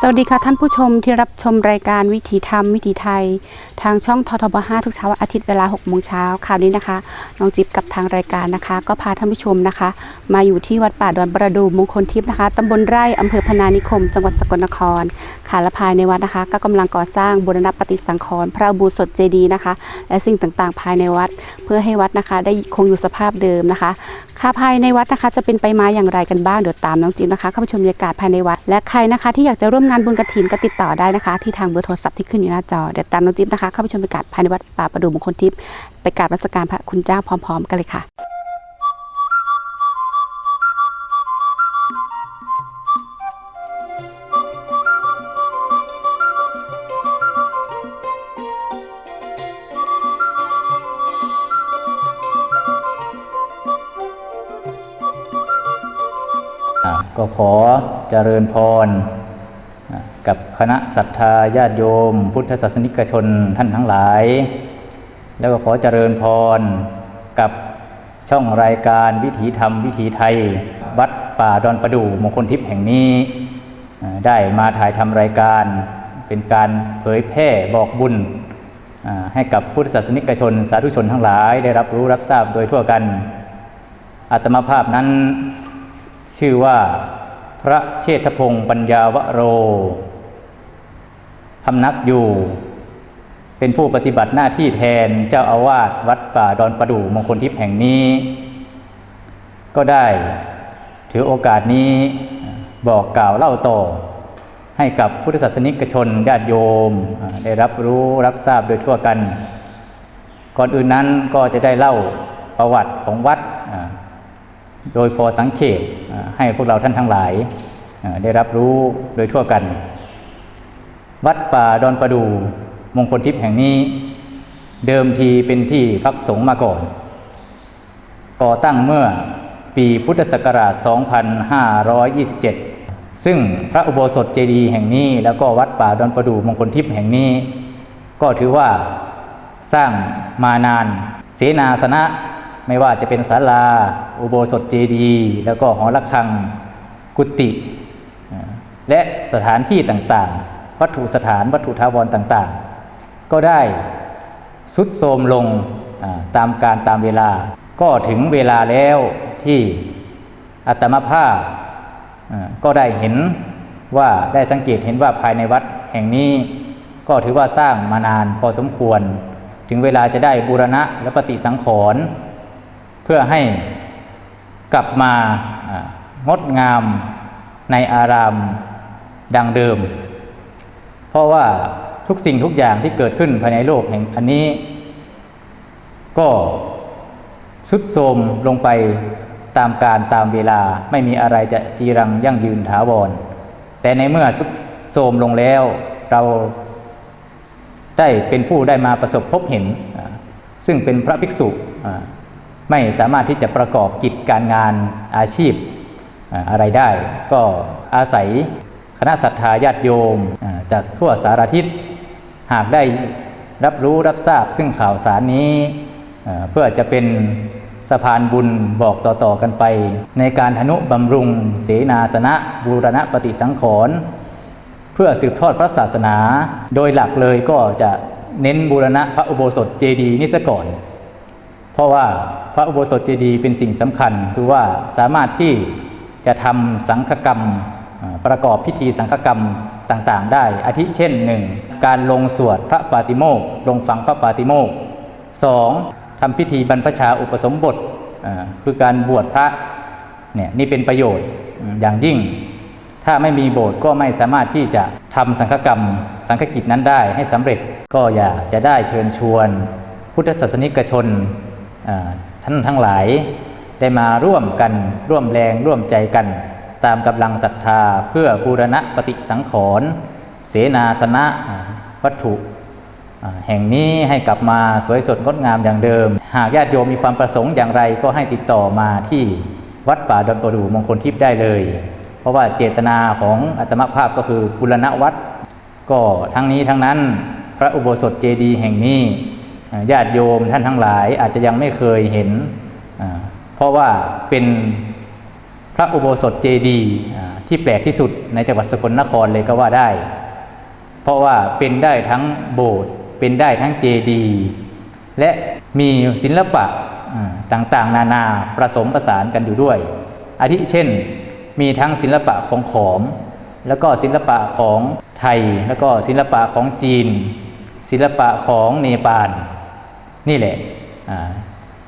สวัสดีค่ะท่านผู้ชมที่รับชมรายการวิถีธรรมวิถีไทย ทางช่องททบ5ทุกเช้าอาทิตย์เวลา6โมงเช้าคราวนี้นะคะน้องจิ๊บกับทางรายการนะคะ ก็พาท่านผู้ชมนะคะ มาอยู่ที่วัดป่าดอนประดูมงคลทิพย์นะคะตำบลไร่อำเภอพนานิคม จังหวัดสกลนครค่ะและภายในวัดนะคะ ก็กำลังก่อสร้างบูรณปฏิสังขรณ์พระบูสถเจดีย์นะคะ และสิ่งต่างๆ ภายในวัด เพื่อให้วัดนะคะ ได้คงอยู่สภาพเดิมนะคะค่ะภายในวัดนะคะจะเป็นไปมาอย่างไรกันบ้างเดี๋ยวตามน้องจิ๊บนะคะเข้าไปชมบรรยากาศภายในวัด และใครนะคะที่อยากจะร่วมงานบุญกระถินก็ติดต่อได้นะคะ ที่ทางเบอร์โทรศัพท์ที่ขึ้นอยู่หน้าจอ เดี๋ยวตามน้องจิ๊บนะคะ เข้าไปชมบรรยากาศภายในวัดป่าประดูมงคลทิพย์ไปกราบนมัสการพระคุณเจ้าพร้อม ๆ กันเลยค่ะก็ขอเจริญพร กับคณะศรัทธาญาติโยม พุทธศาสนิกชนท่านทั้งหลาย แล้วก็ขอเจริญพรกับช่องรายการวิถีธรรมวิถีไทย วัดป่าดอนประดู่มงคลทิพย์แห่งนี้ ได้มาถ่ายทำรายการ เป็นการเผยแพร่บอกบุญ ให้กับพุทธศาสนิกชน สาธุชนทั้งหลาย ได้รับรู้รับทราบโดยทั่วกัน อาตมาภาพนั้นชื่อว่า ระเชษฐพงศ์ปัญญาวโรพำนักอยู่ เป็นผู้ปฏิบัติหน้าที่แทนเจ้าอาวาสวัดป่าดอนประดู่มงคลทิพย์แห่งนี้ ก็ได้ถือโอกาสนี้บอกกล่าวเล่าต่อ ให้กับพุทธศาสนิกชนญาติโยมอ่าได้รับรู้รับทราบโดยทั่วกัน ก่อนอื่นนั้นก็จะได้เล่าประวัติของวัด โดยพอสังเขตให้พวกเราท่านทั้งหลายได้รับรู้โดยทั่วกัน วัดป่าดอนประดูมงคลทิพย์แห่งนี้ เดิมทีเป็นที่พักสงฆ์มาก่อน ก่อตั้งเมื่อปีพุทธศักราช 2527 ซึ่งพระอุโบสถเจดีย์แห่งนี้ แล้วก็วัดป่าดอนประดูมงคลทิพย์แห่งนี้ ก็ถือว่าสร้างมานาน เสนาสนะ ไม่ว่าจะเป็นศาลา อุโบสถเจดีย์แล้วก็หอระฆังกุฏิและสถานที่ต่างๆ วัตถุสถานวัตถุทาวรต่างๆ ก็ได้สุดโทรมลงตามการตามเวลา ก็ถึงเวลาแล้วที่อัตมาภาพอ่าก็ได้เห็นว่าได้สังเกตเห็นว่าภายในวัดแห่งนี้ ก็ถือว่าสร้างมานานพอสมควร ถึงเวลาจะได้บูรณะและปฏิสังขรณ์ เพื่อให้กลับมางดงามในอารามดังเดิม เพราะว่าทุกสิ่งทุกอย่างที่เกิดขึ้นภายในโลกแห่งอันนี้ ก็สุดโทมลงไปตามการตามเวลาไม่มีอะไรจะจีรังยั่งยืนถาวร แต่ในเมื่อสุดโทมลงแล้วเราได้เป็นผู้ได้มาประสบพบเห็น ซึ่งเป็นพระภิกษุ ไม่สามารถที่จะประกอบกิจการงานอาชีพอะไรได้ ก็อาศัยคณะศรัทธาญาติโยมจากทั่วสารทิศหากได้รับรู้รับทราบซึ่งข่าวสารนี้ เพื่อจะเป็นสะพานบุญบอกต่อๆกันไป ในการธนุบำรุง เสนาสนะบูรณะปฏิสังขรณ์เพื่อสืบทอดพระศาสนา โดยหลักเลยก็จะเน้นบูรณะพระอุโบสถเจดีย์นี่ซะก่อน เพราะว่า พระอุโบสถเจดีย์เป็นสิ่งสำคัญ คือว่าสามารถที่จะทำสังฆกรรมประกอบพิธีสังฆกรรมต่างๆ ได้ อาทิเช่นหนึ่งการลงสวดพระปาติโมกลงฟังพระปาติโมกข์สองทำพิธีบรรพชาอุปสมบทคือการบวชพระเนี่ยนี่เป็นประโยชน์อย่างยิ่ง ถ้าไม่มีโบสถ์ก็ไม่สามารถที่จะทำสังฆกรรม สังฆกิจนั้นได้ให้สำเร็จก็อยากจะได้เชิญชวน พุทธศาสนิกชน ท่านทั้งหลายได้มาร่วมกันร่วมแรงร่วมใจกัน ตามกำลังศรัทธาเพื่อบูรณะปฏิสังขรณ์เสนาสนะวัตถุ แห่งนี้ให้กลับมาสวยสดงดงามอย่างเดิม หากญาติโยมมีความประสงค์อย่างไรก็ให้ติดต่อมาที่วัดป่าดอนประดูมงคลทิพย์ได้เลย เพราะว่าเจตนาของอัตมภาพก็คือบุรณะวัด ก็ทั้งนี้ทั้งนั้นพระอุโบสถเจดีย์แห่งนี้ ญาติโยมท่านทั้งหลายอาจจะยังไม่เคยเห็น เพราะว่าเป็นพระอุโบสถเจดีย์ที่แปลกที่สุดในจังหวัดสกลนครเลยก็ว่าได้ เพราะว่าเป็นได้ทั้งโบสถ์เป็นได้ทั้งเจดีย์และมีศิลปะต่างๆ นานาประสมประสานกันอยู่ด้วย อาทิเช่นมีทั้งศิลปะของขอม แล้วก็ศิลปะของไทย แล้วก็ศิลปะของจีน ศิลปะของเนปาลนี่แหละ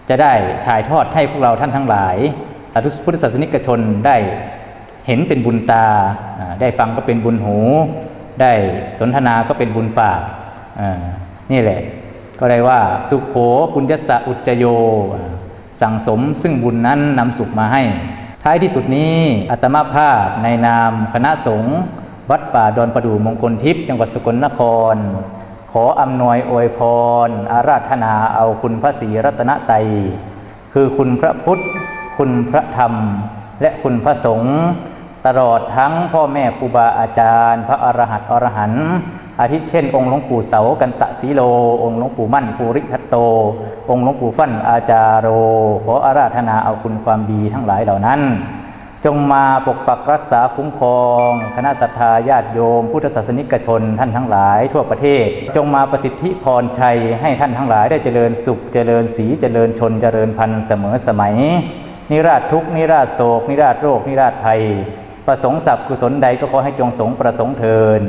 จะได้ถ่ายทอดให้พวกเราท่านทั้งหลาย สาธุพุทธศาสนิกชนได้เห็นเป็นบุญตา ได้ฟังก็เป็นบุญหู ได้สนทนาก็เป็นบุญปากนี่แหละ ก็ได้ว่าสุขโขปุญญสะอุจโย สั่งสมซึ่งบุญนั้นนำสุขมาให้ ท้ายที่สุดนี้อัตมาภาพในนามคณะสงฆ์วัดป่าดอนประดู่มงคลทิพย์จังหวัดสกลนคร ออำนวยอวยพร อาราธนาเอาคุณพระศรีรัตนตรัยคือคุณพระพุทธ คุณพระธรรม และคุณพระสงฆ์ตลอดทั้งพ่อแม่ครูบาอาจารย์ พระอรหันต์อรหันต์อาทิเช่น องค์หลวงปู่เสากันตะสีโล องค์หลวงปู่มั่นภูริทัตโต องค์หลวงปู่ฟั่นอาจารโร ขออาราธนาเอาคุณความดีทั้งหลายเหล่านั้น จงมาปกปักรักษาคุ้มครอง คณะศรัทธาญาติโยม พุทธศาสนิกชนท่านทั้งหลาย ทั่วประเทศ จงมาประสิทธิพรชัยให้ท่านทั้งหลายได้เจริญสุขเจริญสีเจริญชนเจริญพันธุ์เสมอสมัย นิราชทุกนิราชโศก นิราชโรค นิราชภัย ประสงค์สับกุศลใดก็ขอให้จงสงประสงค์เทิน